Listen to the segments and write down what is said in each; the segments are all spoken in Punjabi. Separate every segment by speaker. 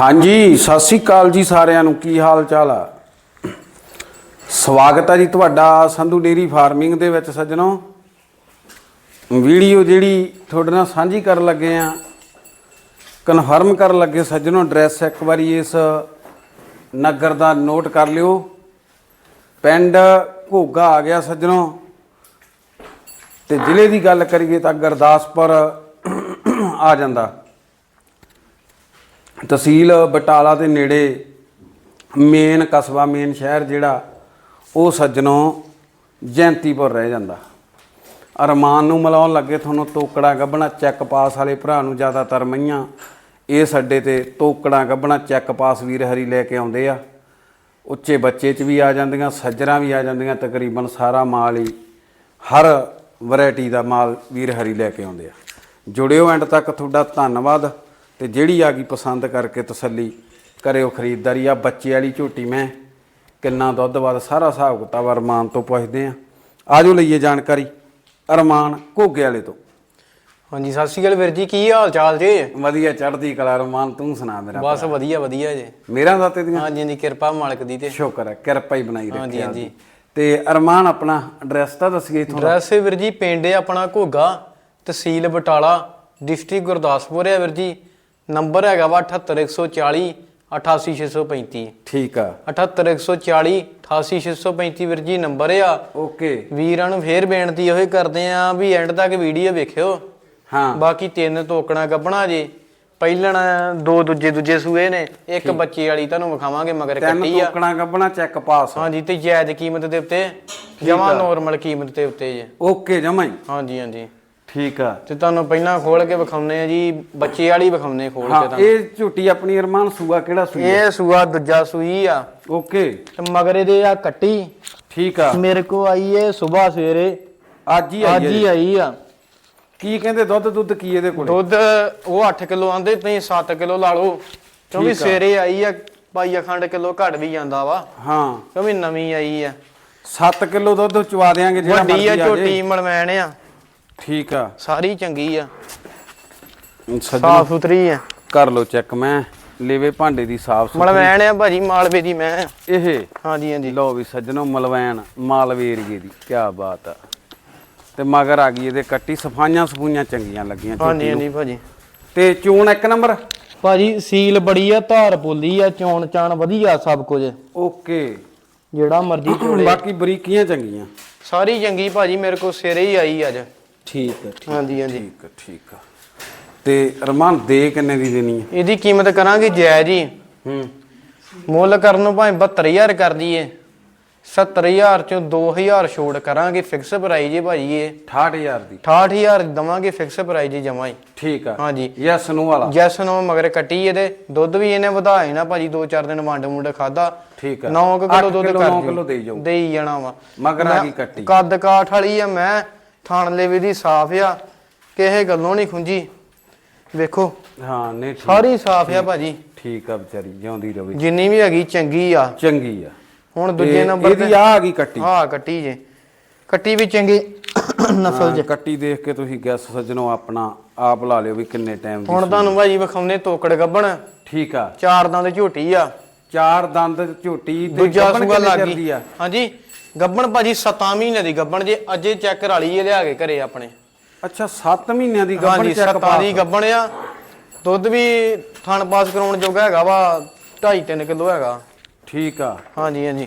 Speaker 1: ਹਾਂਜੀ, ਸਤਿ ਸ੍ਰੀ ਅਕਾਲ ਜੀ ਸਾਰਿਆਂ ਨੂੰ। ਕੀ ਹਾਲ ਚਾਲ ਆ? ਸਵਾਗਤ ਹੈ ਜੀ ਤੁਹਾਡਾ ਸੰਧੂ ਡੇਰੀ ਫਾਰਮਿੰਗ ਦੇ ਵਿੱਚ ਸੱਜਣੋ। ਵੀਡੀਓ ਜਿਹੜੀ ਤੁਹਾਡੇ ਨਾਲ ਸਾਂਝੀ ਕਰਨ ਲੱਗੇ ਆ, ਕਨਫਰਮ ਕਰਨ ਲੱਗੇ ਸੱਜਣੋ, ਐਡਰੈਸ ਇੱਕ ਵਾਰੀ ਇਸ ਨਗਰ ਦਾ ਨੋਟ ਕਰ ਲਿਓ। ਪਿੰਡ ਘੋਗਾ ਆ ਗਿਆ ਸੱਜਣੋ। ਤੇ ਜ਼ਿਲ੍ਹੇ ਦੀ ਗੱਲ ਕਰੀਏ ਤਾਂ ਗੁਰਦਾਸਪੁਰ ਆ ਜਾਂਦਾ। ਤਹਿਸੀਲ ਬਟਾਲਾ ਦੇ ਨੇੜੇ ਮੇਨ ਕਸਬਾ, ਮੇਨ ਸ਼ਹਿਰ ਜਿਹੜਾ, ਉਹ ਸੱਜਣੋਂ ਜੈਂਤੀਪੁਰ ਰਹਿ ਜਾਂਦਾ। ਅਰਮਾਨ ਨੂੰ ਮਿਲਾਉਣ ਲੱਗੇ ਤੁਹਾਨੂੰ ਤੋਕੜਾ ਗੱਬਣਾ ਚੈੱਕ ਪਾਸ ਵਾਲੇ ਭਰਾ ਨੂੰ ਜ਼ਿਆਦਾਤਰ ਮਈਆਂ। ਇਹ ਸਾਡੇ ਤੇ ਤੋਕੜਾ ਗੱਭਣਾ, ਚੈੱਕ ਪਾਸ ਵੀਰ ਹਰੀ ਲੈ ਕੇ ਆਉਂਦੇ ਆ। ਉੱਚੇ ਬੱਚੇ 'ਚ ਵੀ ਆ ਜਾਂਦੀਆਂ ਸੱਜਰਾਂ ਵੀ ਆ ਜਾਂਦੀਆਂ, ਤਕਰੀਬਨ ਸਾਰਾ ਮਾਲ ਹੀ, ਹਰ ਵੈਰਾਈਟੀ ਦਾ ਮਾਲ ਵੀਰ ਹਰੀ ਲੈ ਕੇ ਆਉਂਦੇ ਆ। ਜੁੜਿਓ ਐਂਡ ਤੱਕ ਤੁਹਾਡਾ ਧੰਨਵਾਦ। ਤੇ ਜਿਹੜੀ ਆ ਗਈ ਪਸੰਦ ਕਰਕੇ ਤਸੱਲੀ ਕਰਿਓ ਖਰੀਦਦਾਰੀ ਆ ਬੱਚੇ ਵਾਲੀ ਝੋਟੀ ਮੈਂ ਕਿੰਨਾ ਦੁੱਧ ਵੱਧ ਸਾਰਾ ਹਿਸਾਬ ਕਿਤਾਬ ਅਰਮਾਨ ਤੋਂ ਪੁੱਛਦੇ ਆ। ਆਜੋ ਲਈਏ ਜਾਣਕਾਰੀ ਅਰਮਾਨ ਘੋਗੇ ਵਾਲੇ ਤੋਂ।
Speaker 2: ਹਾਂਜੀ ਸਤਿ ਸ਼੍ਰੀ ਅਕਾਲ ਵੀਰ ਜੀ ਕੀ ਹਾਲ ਚਾਲ ਜੀ?
Speaker 1: ਵਧੀਆ ਚੜ੍ਹਦੀ ਕਲਾ ਅਰਮਾਨ ਤੂੰ ਸੁਣਾ ਮੇਰਾ
Speaker 2: ਬਸ ਵਧੀਆ ਵਧੀਆ ਜੀ।
Speaker 1: ਮੇਰਾ ਦਾਤੇ ਦੀਆਂ?
Speaker 2: ਹਾਂਜੀ ਹਾਂਜੀ ਕਿਰਪਾ ਮਾਲਕ ਦੀ ਤੇ।
Speaker 1: ਸ਼ੁਕਰ ਹੈ ਕਿਰਪਾ ਹੀ ਬਣਾਈ ਰੱਖੀ
Speaker 2: ਹਾਂਜੀ, ਹਾਂਜੀ।
Speaker 1: ਤੇ ਅਰਮਾਨ ਆਪਣਾ ਐਡਰੈਸ ਤਾਂ ਦੱਸੀਏ ਇਥੋਂ
Speaker 2: ਐਡਰੈਸ ਵੀਰ ਜੀ ਪਿੰਡ ਹੈ ਆਪਣਾ ਘੋਗਾ ਤਹਿਸੀਲ ਬਟਾਲਾ ਡਿਸਟ੍ਰਿਕਟ ਗੁਰਦਾਸਪੁਰ ਹੈ ਵੀਰ ਜੀ। ਨੰਬਰ ਹੈਗਾ ਵਾ 78140 88635
Speaker 1: ਠੀਕ ਆ।
Speaker 2: 78140 88635 ਵੀਰ ਜੀ ਨੰਬਰ ਆ।
Speaker 1: ਓਕੇ।
Speaker 2: ਵੀਰਾਂ ਨੂੰ ਫੇਰ ਬੇਨਤੀ ਇਹੋ ਹੀ ਕਰਦੇ ਆ ਵੀ ਐਂਡ ਤੱਕ ਵੀਡੀਓ ਵੇਖਿਓ।
Speaker 1: ਹਾਂ।
Speaker 2: ਬਾਕੀ ਤਿੰਨ ਤੋਕਣਾ ਗੱਬਣਾ ਜੀ। ਪਹਿਲਣ ਦੋ ਦੂਜੇ ਦੂਜੇ ਸੂਏ ਨੇ ਇੱਕ ਬੱਚੇ ਵਾਲੀ ਤੁਹਾਨੂੰ ਵਿਖਾਵਾਂਗੇ ਮਗਰ ਕੱਟੀ ਆ।
Speaker 1: ਟੋਕਣਾ ਗੱਬਣਾ ਚੈੱਕ ਪਾਸ
Speaker 2: ਹਾਂਜੀ ਤੇ ਜਾਇਜ਼ ਕੀਮਤ ਦੇ ਉੱਤੇ ਜਮਾ ਨੋਰਮਲ ਕੀਮਤ ਦੇ ਉੱਤੇ ਜੀ।
Speaker 1: ਓਕੇ ਜਮਾਈ
Speaker 2: ਹਾਂਜੀ ਹਾਂਜੀ।
Speaker 1: ਠੀਕ ਆ।
Speaker 2: ਤੇ ਤੁਹਾਨੂੰ ਪਹਿਲਾਂ ਖੋਲ ਕੇ ਵਿਖਾਉਨੇ ਆ ਜੀ ਬੱਚੇ ਵਾਲੀ ਵਿਖਾਉਨੇ ਖੋਲ ਕੇ
Speaker 1: ਹਾਂ
Speaker 2: ਤੁਹਾਨੂੰ।
Speaker 1: ਇਹ ਝੁੱਟੀ ਆਪਣੀ ਅਰਮਾਨ ਸੂਆ ਕਿਹੜਾ ਸੂਆ
Speaker 2: ਇਹ ਸੂਆ ਦੂਜਾ ਸੂਈ ਆ।
Speaker 1: ਓਕੇ।
Speaker 2: ਤੇ ਮਗਰ ਇਹਦੇ ਆ ਕੱਟੀ।
Speaker 1: ਠੀਕ ਆ।
Speaker 2: ਮੇਰੇ ਕੋ ਆਈ ਏ ਸਵੇਰ ਸਵੇਰੇ।
Speaker 1: ਅੱਜ ਹੀ ਆਈ
Speaker 2: ਅੱਜ
Speaker 1: ਹੈ
Speaker 2: ਹੀ ਆਈ ਆ।
Speaker 1: ਕੀ ਕਹਿੰਦੇ ਦੁੱਧ ਦੁੱਧ ਕੀ ਇਹਦੇ ਕੋਲੇ?
Speaker 2: ਦੁੱਧ ਉਹ 8 ਕਿਲੋ ਆਂਦੇ ਤੁਸੀਂ 7 ਕਿਲੋ ਲਾ ਲਓ। ਕਿਉਂਕਿ
Speaker 1: ਠੀਕ ਆ।
Speaker 2: ਸਵੇਰੇ ਆਈ ਆ ਪਾਈ ਅਖੰਡ ਕਿਲੋ ਘਟ ਵੀ ਜਾਂਦਾ ਵਾ।
Speaker 1: ਹਾਂ।
Speaker 2: ਕਿਉਂਕਿ ਨਵੀਂ ਆਈ ਆ।
Speaker 1: 7 ਕਿਲੋ ਦੁੱਧ ਚਵਾ ਦੇਾਂਗੇ ਜਿਹੜਾ
Speaker 2: ਵੱਡੀ
Speaker 1: ਮਰਜ਼ੀ
Speaker 2: ਆ
Speaker 1: ਆ ਜੇ।
Speaker 2: ਝੋਟੀ ਮਲਮੈਣ ਆ।
Speaker 1: ਠੀਕ ਆ।
Speaker 2: ਸਾਰੀ ਚੰਗੀ ਆ।
Speaker 1: ਸੱਜਣ
Speaker 2: ਸਾਫ਼ ਸੁਥਰੀ ਆ।
Speaker 1: ਕਰ ਲਓ ਚੈੱਕ ਮੈਂ। ਲੇਵੇ ਭਾਂਡੇ ਦੀ ਸਾਫ਼ ਸੁਥਰੀ।
Speaker 2: ਮਲਮੈਣ ਆ ਭਾਜੀ ਮਾਲਵੇ ਦੀ ਮੈਂ।
Speaker 1: ਇਹ?
Speaker 2: ਹਾਂਜੀ ਹਾਂਜੀ।
Speaker 1: ਲਓ ਵੀ ਸੱਜਣੋ ਮਲਵੈਨ ਮਾਲਵੇ ਏਰੀਏ ਦੀ। ਕੀ ਬਾਤ ਆ। ਤੇ ਮਗਰ ਆ ਗਈ ਇਹਦੇ ਕੱਟੀ। ਸਫਾਈਆਂ ਸਫੂਈਆਂ ਚੰਗੀਆਂ ਲੱਗੀਆਂ
Speaker 2: ਹਾਂਜੀ
Speaker 1: ਝੋਟੀ ਨੂੰ।
Speaker 2: ਹਾਂਜੀ ਭਾਜੀ।
Speaker 1: ਤੇ ਚੂਣ ਇੱਕ ਨੰਬਰ?
Speaker 2: ਭਾਜੀ ਸੀਲ ਬੜੀ ਆ ਧਾਰ ਪੋਲੀ ਆ ਚੋਣ ਚਾਣ ਵਧੀਆ ਸਭ ਕੁਝ।
Speaker 1: ਓਕੇ।
Speaker 2: ਜਿਹੜਾ ਮਰਜ਼ੀ ਚੋਲੇ।
Speaker 1: ਬਾਕੀ ਬਰੀਕੀਆਂ ਚੰਗੀਆਂ।
Speaker 2: ਸਾਰੀ ਚੰਗੀ ਭਾਜੀ ਮੇਰੇ ਕੋਲ ਸਿਰੇ ਹੀ ਆਈ ਅੱਜ।
Speaker 1: ਠੀਕ ਹੈ ਠੀਕ
Speaker 2: ਹਾਂਜੀ ਹਾਂਜੀ।
Speaker 1: ਠੀਕ ਹੈ ਠੀਕ ਆ। ਤੇ ਰਮਾਨ ਦੇ ਕਿੰਨੇ ਦੀ ਦੇਣੀ ਹੈ
Speaker 2: ਇਹਦੀ ਕੀਮਤ ਕਰਾਂਗੇ ਜਾਇਜ਼ ਹੀ।
Speaker 1: ਹੂੰ।
Speaker 2: ਮੁੱਲ ਕਰਨ ਨੂੰ ਭਾਵੇਂ 72000 ਕਰ ਦਈਏ 70000 ਚੋਂ 2000 ਛੋੜ ਕਰਾਂਗੇ ਫਿਕਸ ਪ੍ਰਾਈਜ਼ ਹੈ ਭਾਜੀ ਇਹ।
Speaker 1: 68000 ਦੀ।
Speaker 2: 68000 ਦਵਾਂਗੇ ਫਿਕਸ ਪ੍ਰਾਈਜ਼ ਹੀ ਜਮਾ ਹੀ।
Speaker 1: ਠੀਕ ਆ।
Speaker 2: ਹਾਂਜੀ।
Speaker 1: ਯੈਸ ਨੂੰ ਵਾਲਾ।
Speaker 2: ਜੈਸ ਨੂੰ ਮਗਰ ਕੱਟੀ ਇਹਦੇ। ਦੁੱਧ ਵੀ ਇਹਨੇ ਵਧਾਇਆ ਨਾ ਭਾਜੀ 2-4 ਦਿਨ ਵੰਡ ਮੁੰਡ ਖਾਦਾ
Speaker 1: ਠੀਕ ਆ।
Speaker 2: 9 ਕਿਲੋ ਦੁੱਧ
Speaker 1: ਕਿਲੋ,
Speaker 2: ਕਰ
Speaker 1: ਨੌ। ਕਿਲੋ ਦੇਈ ਜਾਓ।
Speaker 2: ਦੇਈ ਜਾਣਾ ਵਾ।
Speaker 1: ਮਗਰ ਆ ਗਈ ਕੱਟੀ।
Speaker 2: ਕੱਦ ਕਾਠ ਵਾਲੀ ਆ ਮੈਂ। ਥਾਣ ਲੇਵੇ ਦੀ ਸਾਫ਼ ਆ ਕਿਸੇ ਗੱਲੋਂ ਨਹੀਂ ਖੁੰਜੀ ਵੇਖੋ
Speaker 1: ਹਾਂ ਨਹੀਂ ਠੀਕ।
Speaker 2: ਸਾਰੀ ਸਾਫ਼ ਆ ਭਾਜੀ।
Speaker 1: ਠੀਕ ਆ ਵਿਚਾਰੀ ਜਿਉਂਦੀ ਰਵੇ।
Speaker 2: ਜਿੰਨੀ ਵੀ ਹੈਗੀ ਚੰਗੀ ਆ।
Speaker 1: ਚੰਗੀ ਆ।
Speaker 2: ਹੁਣ ਦੂਜੇ
Speaker 1: ਤੇ
Speaker 2: ਨੰਬਰ
Speaker 1: ਇਹਦੀ ਆ ਆ ਗਈ ਕੱਟੀ।
Speaker 2: ਹਾਂ ਕੱਟੀ ਜੇ। ਕੱਟੀ ਵੀ ਚੰਗੀ ਨਸਲ
Speaker 1: ਹਾਂ,
Speaker 2: ਚ
Speaker 1: ਕੱਟੀ ਦੇਖ ਕੇ ਤੁਸੀਂ ਗੈਸ ਸੱਜਣੋ ਆਪਣਾ ਆਪ ਲਾ ਲਿਓ ਵੀ ਕਿੰਨੇ ਟਾਈਮ ਦੀ
Speaker 2: ਹੁਣ ਤੁਹਾਨੂੰ ਭਾਜੀ ਵਿਖਾਉਨੇ ਤੋਕੜ ਗੱਬਣ।
Speaker 1: ਠੀਕ ਆ।
Speaker 2: ਚਾਰ ਦੰਦ ਝੋਟੀ ਆ।
Speaker 1: ਚਾਰ ਦੰਦ ਝੋਟੀ ਤੇ
Speaker 2: ਦੂਜਾ
Speaker 1: ਗੱਭਣ
Speaker 2: ਸੂਆ
Speaker 1: ਕਿੰਨੇ
Speaker 2: ਲੱਗ
Speaker 1: ਚਿਰ
Speaker 2: ਗਈ।
Speaker 1: ਦੀ ਆ?
Speaker 2: ਹਾਂਜੀ। ਗੱਬਣ ਭਾਜੀ 7 ਮਹੀਨੇ ਦੀ ਗੱਬਣ ਜੇ ਅਜੇ ਚੈੱਕ ਕਰਾਲੀ ਇਹ ਲਿਆ ਕੇ ਘਰੇ ਆਪਣੇ।
Speaker 1: ਅੱਛਾ 7 ਮਹੀਨਿਆਂ ਦੀ
Speaker 2: ਹਾਂਜੀ
Speaker 1: ਚੈੱਕ
Speaker 2: ਸੱਤਾਂ ਦੀ ਗੱਬਣ ਆ। ਦੁੱਧ ਵੀ ਥਣ ਪਾਸ ਕਰਾਉਣ ਜੋਗਾ ਹੈਗਾ ਵਾ 2.5 3 ਕਿਲੋ ਹੈਗਾ।
Speaker 1: ਠੀਕ ਆ।
Speaker 2: ਹਾਂਜੀ ਹਾਂਜੀ।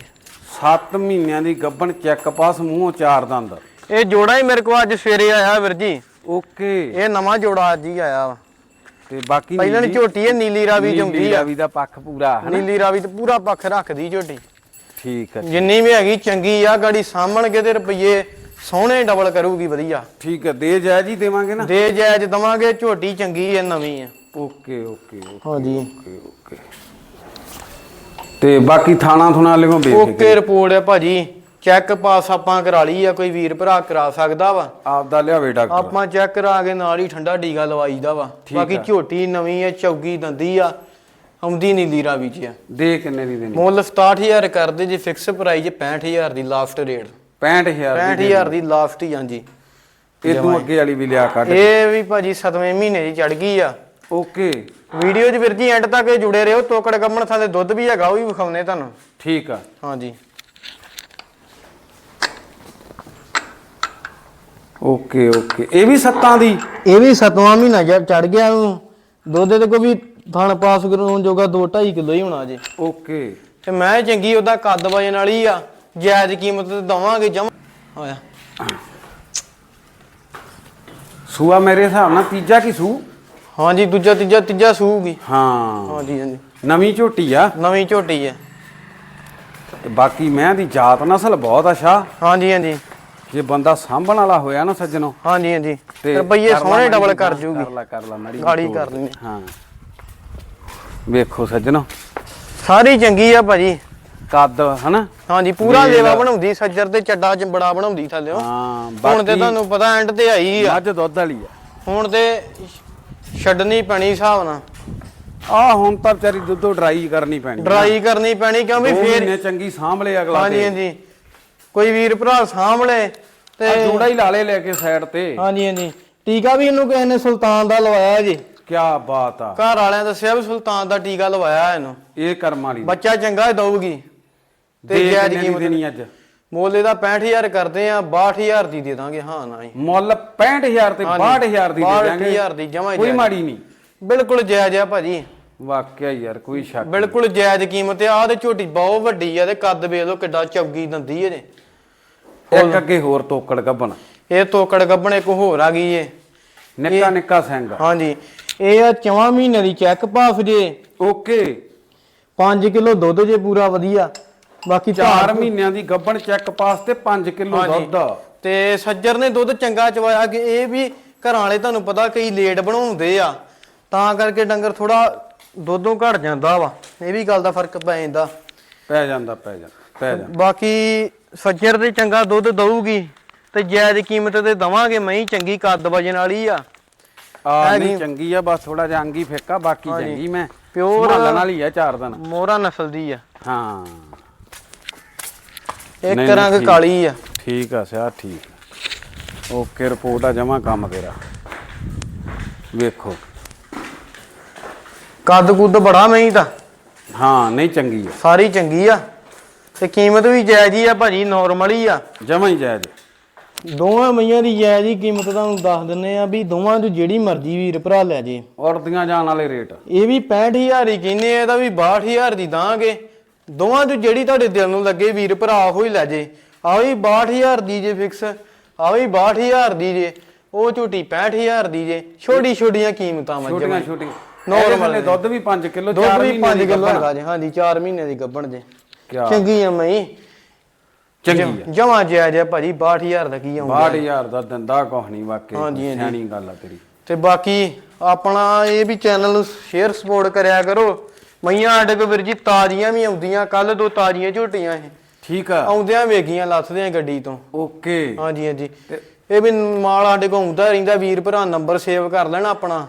Speaker 1: 7 ਮਹੀਨਿਆਂ ਦੀ ਗੱਭਣ ਚੈੱਕ ਪਾਸ ਮੂੰਹੋਂ ਚਾਰ ਦੰਦ।
Speaker 2: ਇਹ ਜੋੜਾ ਹੀ ਮੇਰੇ ਕੋਲ ਅੱਜ ਸਵੇਰੇ ਆਇਆ ਵੀਰ ਜੀ।
Speaker 1: ਓਕੇ।
Speaker 2: ਇਹ ਨਵਾਂ ਜੋੜਾ ਅੱਜ ਹੀ ਆਇਆ ਵਾ।
Speaker 1: ਤੇ ਬਾਕੀ
Speaker 2: ਪਹਿਲਾਂ ਝੋਟੀ ਇਹ ਨੀਲੀ ਰਾਵੀ ਜੰਗੀ ਆ।
Speaker 1: ਰਾਵੀ ਦਾ ਪੱਖ ਪੂਰਾ ਹੈ
Speaker 2: ਨੀਲੀ ਰਾਵੀ ਤੇ ਪੂਰਾ ਪੱਖ ਰੱਖਦੀ ਝੋਟੀ।
Speaker 1: ਠੀਕ ਹੈ
Speaker 2: ਜਿੰਨੀ ਵੀ ਹੈਗੀ ਚੰਗੀ ਆ ਗਾੜੀ ਸਾਹਮਣਗੇ ਤੇ ਰੁਪਈਏ ਸੋਹਣੇ ਡਬਲ ਕਰੂਗੀ ਵਧੀਆ।
Speaker 1: ਠੀਕ ਹੈ ਦੇ ਜਾਇਜ਼ ਹੀ ਦੇਵਾਂਗੇ ਨਾ?
Speaker 2: ਦੇ ਜਾਇਜ਼ ਦਵਾਂਗੇ ਝੋਟੀ ਚੰਗੀ ਐ ਨਵੀਂ ਐ
Speaker 1: ਓਕੇ ਓਕੇ
Speaker 2: ਹਾਂਜੀ।
Speaker 1: Okay okay. ਤੇ ਬਾਕੀ ਥਾਣਾ ਥੁਣਾ ਲਿਓ ਵੇਖ
Speaker 2: ਓਕੇ ਰਿਪੋਰਟ ਹੈ ਭਾਜੀ। ਚੈੱਕ ਪਾਸ ਆਪਾਂ ਕਰਾ ਲਈ ਆ ਕੋਈ ਵੀਰ ਭਰਾ ਕਰਾ ਸਕਦਾ ਵਾ।
Speaker 1: ਆਪ ਦਾ ਲਿਆਵੇ ਡਾਕਟਰ
Speaker 2: ਆਪਾਂ ਚੈੱਕ ਕਰਾ ਕੇ ਨਾਲ ਹੀ ਠੰਡਾ ਟੀਕਾ ਲਵਾਈਦਾ ਵਾ। ਬਾਕੀ ਝੋਟੀ ਨਵੀਂ ਐ ਚੌਗੀ ਦੰਦੀ ਆ। ਆਉਂਦੀ ਨਹੀਂ ਲੀਰਾ ਵਿੱਚ ਆ
Speaker 1: ਦੇ ਕਿੰਨੇ ਦੀ ਦੇਣੀ?
Speaker 2: ਮੁੱਲ 67000 ਕਰਦੇ ਜੇ ਫਿਕਸ ਪ੍ਰਾਈਸ 65000 ਦੀ ਲਾਸਟ ਰੇਟ
Speaker 1: 65000 ਦੀ
Speaker 2: 65000 ਦੀ ਲਾਸਟ ਹੀ ਹਾਂਜੀ।
Speaker 1: ਇਹ ਤੋਂ ਅੱਗੇ ਵਾਲੀ ਵੀ ਲਿਆ ਕੱਢ।
Speaker 2: ਇਹ ਵੀ ਭਾਜੀ 7ਵੇਂ ਮਹੀਨੇ ਦੀ ਚੜ ਗਈ ਆ।
Speaker 1: ਓਕੇ।
Speaker 2: ਵੀਡੀਓ 'ਚ ਵੀਰ ਜੀ ਐਂਡ ਤੱਕ ਜੁੜੇ ਰਹੋ ਤੋਕੜ ਗੱਮਣ ਥਾਲੇ ਦੁੱਧ ਵੀ ਹੈਗਾ ਉਹ ਵੀ ਵਿਖਾਉਨੇ ਤੁਹਾਨੂੰ।
Speaker 1: ਠੀਕ ਆ।
Speaker 2: ਹਾਂਜੀ।
Speaker 1: Okay okay. ਇਹ ਵੀ ਸੱਤਾਂ ਦੀ?
Speaker 2: ਇਹ ਵੀ ਸਤਵਾਂ ਮਹੀਨਾ ਜਦ ਚੜ ਗਿਆ ਉਹਨੂੰ। ਦੁੱਧ ਦੇ ਕੋ ਵੀ ਥਣ ਪਾਸ ਕਰਾਉਣ ਜੋਗਾ 2.5 ਕਿਲੋ ਹੀ ਹੋਣਾ ਜੇ।
Speaker 1: ਓਕੇ।
Speaker 2: ਤੇ ਮੈਂ ਚੰਗੀ ਉਹਦਾ ਕੱਦ ਵਜਨ ਵਾਲੀ ਆ ਜਾਇਜ਼ ਕੀਮਤ ਤੇ ਦਵਾਂਗੇ ਜਮ। ਹੋਇਆ।
Speaker 1: ਸੂਆ ਮੇਰੇ ਹਿਸਾਬ ਨਾਲ ਤੀਜਾ ਕੀ ਸੂ?
Speaker 2: ਹਾਂਜੀ ਦੂਜਾ ਤੀਜਾ ਤੀਜਾ ਸੂਗੀ।
Speaker 1: ਹਾਂ।
Speaker 2: ਹਾਂਜੀ ਹਾਂਜੀ।
Speaker 1: ਨਵੀਂ ਝੋਟੀ ਆ।
Speaker 2: ਨਵੀਂ ਝੋਟੀ ਹੈ
Speaker 1: ਤੇ ਬਾਕੀ ਮੈਂ ਦੀ ਜਾਤ ਨਸਲ ਬਹੁਤ ਆ ਸ਼ਾ
Speaker 2: ਹਾਂਜੀ ਹਾਂਜੀ।
Speaker 1: ਜੇ ਬੰਦਾ ਸਾਂਭਣ ਵਾਲਾ ਹੋਇਆ ਨਾ ਸੱਜਣੋ
Speaker 2: ਹਾਂਜੀ ਹਾਂਜੀ।
Speaker 1: ਤੇ
Speaker 2: ਰੁਪਈਏ
Speaker 1: ਕਰ
Speaker 2: ਸੋਹਣੇ ਡਬਲ ਕਰ
Speaker 1: ਕਰ
Speaker 2: ਜੂਗੀ।
Speaker 1: ਲਾ ਕਰ ਲਾ ਮੜੀ
Speaker 2: ਗਾੜੀ ਕਰ ਲੈਂਦੇ।
Speaker 1: ਹਾਂ। ਵੇਖੋ ਸੱਜਣੋ।
Speaker 2: ਸਾਰੀ ਚੰਗੀ ਆ ਭਾਜੀ।
Speaker 1: ਕੱਦ ਹਨਾ?
Speaker 2: ਹਾਂਜੀ ਪੂਰਾ
Speaker 1: ਵੇਲ।
Speaker 2: ਲੇਵਾ ਬਣਾਉਂਦੀ ਸੱਜਰ ਤੇ ਚੱਡਾ ਚ ਬੜਾ ਬਣਾਉਂਦੀ ਥੱਲੇ
Speaker 1: ਹਾਂ
Speaker 2: ਹੁਣ ਤੇ
Speaker 1: ਬਾਕੀ
Speaker 2: ਤੁਹਾਨੂੰ ਪਤਾ ਐਂਡ ਤੇ ਆਈ ਆ।
Speaker 1: ਮੱਝ ਦੁੱਧ ਵਾਲੀ ਆ।
Speaker 2: ਹੁਣ ਤੇ ਛੱਡਣੀ ਪੈਣੀ ਹਿਸਾਬ ਨਾਲ।
Speaker 1: ਆ ਹੁਣ ਤਾਂ ਵਿਚਾਰੀ ਦੁੱਧੋ ਡਰਾਈ ਕਰਨੀ ਪੈਣੀ
Speaker 2: ਡਰਾਈ ਕਰਨੀ ਪੈਣੀ ਕਿਉਂ ਵੀ
Speaker 1: ਦੋ
Speaker 2: ਫੇਰ
Speaker 1: ਮਹੀਨੇ ਚੰਗੀ ਸਾਂਭ ਲਿਆ ਅਗਲਾ
Speaker 2: ਹਾਂਜੀ
Speaker 1: ਤੇ।
Speaker 2: ਹਾਂਜੀ। ਕੋਈ ਵੀਰ ਭਰਾ ਸਾਂਭਲੇ ਤੇ
Speaker 1: ਆ ਜੋੜਾ ਹੀ ਲਾ ਲੇ ਲੈ ਕੇ ਸਾਈਡ ਤੇ।
Speaker 2: ਹਾਂਜੀ ਹਾਂਜੀ। ਟੀਕਾ ਵੀ ਇਹਨੂੰ ਕਿਸੇ ਨੇ ਸੁਲਤਾਨ ਦਾ ਲਵਾਇਆ ਜੀ।
Speaker 1: ਕੀ ਬਾਤ ਆ।
Speaker 2: ਘਰ ਵਾਲਿਆਂ ਦੱਸਿਆ ਵੀ ਸੁਲਤਾਨ ਦਾ ਟੀਕਾ ਲਵਾਇਆ ਇਹਨੂੰ।
Speaker 1: ਇਹ ਕਰਮ ਵਾਲੀ
Speaker 2: ਬੱਚਾ ਚੰਗਾ ਦਊਗੀ। ਤੇ
Speaker 1: ਦੇ
Speaker 2: ਜਾਇਜ਼
Speaker 1: ਕਿੰਨੇ ਦੀ
Speaker 2: ਕੀਮਤ
Speaker 1: ਦੇਣੀ ਅੱਜ।
Speaker 2: ਮੁੱਲ ਇਹਦਾ 65000 ਕਰਦੇ ਆ 62000 ਦੀ ਦੇ ਦਾਂਗੇ। ਹਾਂ ਨਾ ਹੀ
Speaker 1: ਮੁੱਲ 65000 ਤੇ 62000 ਦੀ ਦੇ ਦਾਂਗੇ।
Speaker 2: 62000 ਦੀ ਜਮਾ
Speaker 1: ਕੋਈ ਮਾੜੀ ਨਹੀਂ।
Speaker 2: ਬਿਲਕੁਲ ਜਾਇਜ਼ ਆ ਭਾਜੀ।
Speaker 1: ਵਾਕਿਆ ਯਾਰ ਕੋਈ ਸ਼ੱਕ ਨਹੀਂ।
Speaker 2: ਬਿਲਕੁਲ ਜਾਇਜ਼ ਕੀਮਤ ਆ। ਤੇ ਝੋਟੀ ਬਹੁਤ ਵੱਡੀ ਆ ਤੇ ਕੱਦ ਵੇਖ ਲਓ ਕਿੱਡਾ ਚੌਗੀ ਦੰਦੀ ਇਹਦੇ।
Speaker 1: ਇੱਕ ਅੱਗੇ ਹੋਰ ਤੋਕੜ ਗੱਬਣ
Speaker 2: ਇਹ ਤੋਕੜ ਗੱਬਣ ਇੱਕ ਹੋਰ ਆ ਗਈ ਏ।
Speaker 1: ਨਿੱਕਾ ਨਿੱਕਾ ਸਿੰਘ।
Speaker 2: ਹਾਂਜੀ ਇਹ ਆ ਚਵਾਂ ਮਹੀਨੇ ਦੀ ਚੈੱਕ ਪਾਸ ਜੇ।
Speaker 1: ਓਕੇ।
Speaker 2: 5 ਕਿਲੋ ਦੁੱਧ ਜੇ ਪੂਰਾ ਵਧੀਆ। ਬਾਕੀ
Speaker 1: 4 ਮਹੀਨਿਆਂ ਦੀ ਗੱਬਣ ਚੈੱਕ ਪਾਸ ਤੇ 5 ਕਿਲੋ। ਦੁੱਧ
Speaker 2: ਤੇ ਸੱਜਰ ਨੇ ਦੁੱਧ ਚੰਗਾ ਚਵਾਇਆ ਕਿ ਇਹ ਵੀ ਘਰਾਂ ਵਾਲੇ ਤੁਹਾਨੂੰ ਪਤਾ ਕਈ ਲੇਟ ਬਣਾਉਂਦੇ ਆ। ਤਾਂ ਕਰਕੇ ਡੰਗਰ ਥੋੜਾ ਦੁੱਧੋਂ ਘਟ ਜਾਂਦਾ ਵਾ। ਇਹ ਵੀ ਗੱਲ ਦਾ ਫ਼ਰਕ ਪੈ ਜਾਂਦਾ।
Speaker 1: ਪੈ ਜਾਂਦਾ ਪੈ ਜਾਂਦਾ ਪੈ ਜਾਂਦਾ।
Speaker 2: ਬਾਕੀ ਸੱਜਰ ਦੇ ਚੰਗਾ ਦੁੱਧ ਦਊਗੀ ਤੇ ਜਾਇਜ਼ ਕੀਮਤ ਤੇ ਦਵਾਂਗੇ। ਮਹੀਂ ਚੰਗੀ ਕੱਦ ਵਜਨ ਵਾਲੀ ਆ।
Speaker 1: ਆ। ਨਹੀਂ ਚੰਗੀ ਆ ਬਸ ਥੋੜਾ ਜਿਹਾ ਅੰਗੀ ਫੇਕਾ ਬਾਕੀ। ਚੰਗੀ ਮੈਂ।
Speaker 2: Pure-
Speaker 1: ਸੰਭਾਲਣ ਵਾਲੀ ਆ ਚਾਰ ਦਿਨ।
Speaker 2: ਮੋਹਰਾ ਨਸਲ ਦੀ ਆ।
Speaker 1: ਹਾਂ।
Speaker 2: ਇੱਕ ਰੰਗ। ਕਾਲੀ ਆ।
Speaker 1: ਠੀਕ ਆ ਸਿਆ ਠੀਕ। ਓਕੇ ਰਿਪੋਰਟ ਆ ਜਮਾ ਕੰਮ ਤੇਰਾ। ਵੇਖੋ।
Speaker 2: ਕੱਦ ਕੁੱਦ ਬੜਾ ਮਹੀਂ ਤਾਂ।
Speaker 1: ਹਾਂ ਨਹੀਂ ਚੰਗੀ ਆ।
Speaker 2: ਸਾਰੀ ਚੰਗੀ ਆ। ਤੇ ਕੀਮਤ ਵੀ ਜਾਇਜ਼ ਹੀ ਆ ਭਾਜੀ ਨਾਰਮਲ ਹੀ ਆ।
Speaker 1: ਜਮਾ ਹੀ ਜਾਇਜ਼।
Speaker 2: ਦੋਵਾਂ ਮਈਆਂ ਦੀ ਜਾਇਜ਼ ਹੀ ਕੀਮਤ ਤੁਹਾਨੂੰ ਦੱਸ ਦਿੰਨੇ ਆ ਵੀ ਦੋਵਾਂ ਤੋਂ ਜਿਹੜੀ ਮਰਜ਼ੀ ਵੀਰ ਭਰਾ ਲੈ ਜੇ।
Speaker 1: ਉੜਦੀਆਂ ਜਾਣ ਵਾਲੇ ਰੇਟ।
Speaker 2: ਇਹ ਵੀ 65000 ਹੀ ਕਹਿੰਦੇ ਆ ਇਹਦਾ ਵੀ 62000 ਦੀ ਦਾਂਗੇ। ਦੋਵਾਂ ਤੋਂ ਜਿਹੜੀ ਤੁਹਾਡੇ ਦਿਲ ਨੂੰ ਲੱਗੇ ਵੀਰ ਭਰਾ ਉਹ ਹੀ ਲੈ ਜੇ। ਆ ਵੀ 62000 ਦੀ ਜੇ ਫਿਕਸ ਆ ਵੀ 62000 ਦੀ ਜੇ। ਉਹ ਝੂਟੀ 65000 ਦੀ ਜੇ। ਛੋਟੀ ਛੋਟੀਆਂ ਕੀਮਤਾਂ ਵਾ
Speaker 1: ਛੋਟੀਆਂ। ਛੋਟੀਆਂ। ਨੋਰਮਲ ਨੇ। ਦੁੱਧ ਵੀ 5 ਕਿਲੋ
Speaker 2: ਦੁੱਧ ਵੀ 5 ਕਿਲੋ ਹੈਗਾ ਜੀ। ਹਾਂਜੀ 4 ਮਹੀਨੇ ਦੀ ਗੱਭਣ ਜੇ। ਚੰਗੀ ਆ ਮਈ।
Speaker 1: ਚੰਗੀ ਆ।
Speaker 2: ਜਮਾ ਜਾਇਜ਼ ਆ ਭਾਜੀ 62000 ਦਾ ਕੀ ਆਉਂਦਾ?
Speaker 1: 62000 ਦਾ ਦੰਦਾ ਕੁਛ ਨਹੀਂ ਵਾਕਈ
Speaker 2: ਹਾਂਜੀ, ਹਾਂਜੀ।
Speaker 1: ਸਿਆਣੀ ਗੱਲ ਆ ਤੇਰੀ।
Speaker 2: ਤੇ ਬਾਕੀ ਆਪਣਾ ਇਹ ਵੀ ਚੈਨਲ ਨੂੰ ਸ਼ੇਅਰ ਸਪੋਰਟ ਕਰਿਆ ਕਰੋ। ਮਈਆਂ ਸਾਡੇ ਕੋਲ ਵੀਰ ਜੀ ਤਾਜ਼ੀਆਂ ਵੀ ਆਉਂਦੀਆਂ ਕੱਲ ਦੋ ਤਾਜ਼ੀਆਂ ਝੋਟੀਆਂ ਇਹ।
Speaker 1: ਠੀਕ ਆ।
Speaker 2: ਆਉਂਦਿਆਂ ਵੇਗੀਆਂ ਲੱਥਦਿਆਂ ਗੱਡੀ ਤੋਂ।
Speaker 1: ਓਕੇ।
Speaker 2: ਹਾਂਜੀ ਹਾਂਜੀ। ਇਹ ਵੀ ਮਾਲ ਸਾਡੇ ਕੋਲ ਆਉਂਦਾ ਰਹਿੰਦਾ ਵੀਰ ਭਰਾ ਨੰਬਰ ਸੇਵ ਕਰ ਲੈਣਾ ਆਪਣਾ।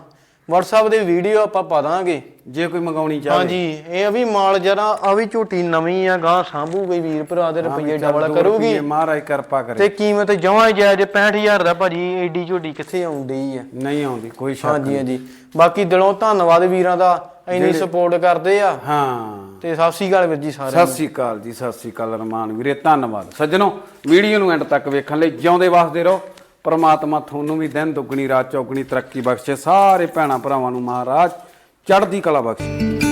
Speaker 2: WhatsApp ਦੇ ਵੀਡੀਓ ਆਪਾਂ ਪਾ ਦਾਂਗੇ
Speaker 1: ਜੇ ਕੋਈ ਮੰਗਾਉਣੀ ਚਾਹੇ।
Speaker 2: ਹਾਂਜੀ ਇਹ ਵੀ ਮਾਲ ਜਰਾ ਆ ਵੀ ਝੋਟੀ ਨਵੀਂ ਆ ਗਾਂ ਸਾਂਭੂਗੀ ਵੀਰ ਭਰਾ ਦੇ ਰੁਪਈਏ
Speaker 1: ਚੱਲ
Speaker 2: ਡਬਲ ਕਰੂਗੀ।
Speaker 1: ਮਹਾਰਾਜ ਕਿਰਪਾ ਕਰੇ।
Speaker 2: ਤੇ ਕੀਮਤ ਜਮਾਂ ਹੀ ਜਾਇਜ਼ 65000 ਦਾ ਭਾਜੀ ਏਡੀ ਝੋਟੀ ਕਿੱਥੇ ਆਉਂਦੀ ਆ?
Speaker 1: ਨਹੀਂ ਆਉਂਦੀ ਕੋਈ ਸ਼ੱਕ
Speaker 2: ਹਾਂਜੀ ਹਾਂਜੀ। ਬਾਕੀ ਦਿਲੋਂ ਧੰਨਵਾਦ ਵੀਰਾਂ ਦਾ ਇੰਨੀ ਸਪੋਰਟ ਕਰਦੇ ਆ।
Speaker 1: ਹਾਂ।
Speaker 2: ਤੇ ਸਤਿ ਸ੍ਰੀ ਅਕਾਲ ਵੀਰ ਜੀ ਸਾਰਿਆਂ
Speaker 1: ਸਤਿ ਸ੍ਰੀ ਅਕਾਲ ਜੀ ਸਤਿ ਸ੍ਰੀ ਅਕਾਲ ਰਮਾਨ ਵੀਰੇ ਧੰਨਵਾਦ। ਸੱਜਣੋ ਵੀਡੀਓ ਨੂੰ ਐਂਡ ਤੱਕ ਵੇਖਣ ਲਈ ਜਿਉਂਦੇ ਵਸਦੇ ਰਹੋ। ਪਰਮਾਤਮਾ ਤੁਹਾਨੂੰ ਵੀ ਦਿਨ ਦੁੱਗਣੀ, ਰਾਤ ਚੌਗਣੀ ਤਰੱਕੀ ਬਖਸ਼ੇ। ਸਾਰੇ ਭੈਣਾਂ ਭਰਾਵਾਂ ਨੂੰ ਮਹਾਰਾਜ, ਚੜ੍ਹਦੀ ਕਲਾ ਬਖਸ਼ੇ।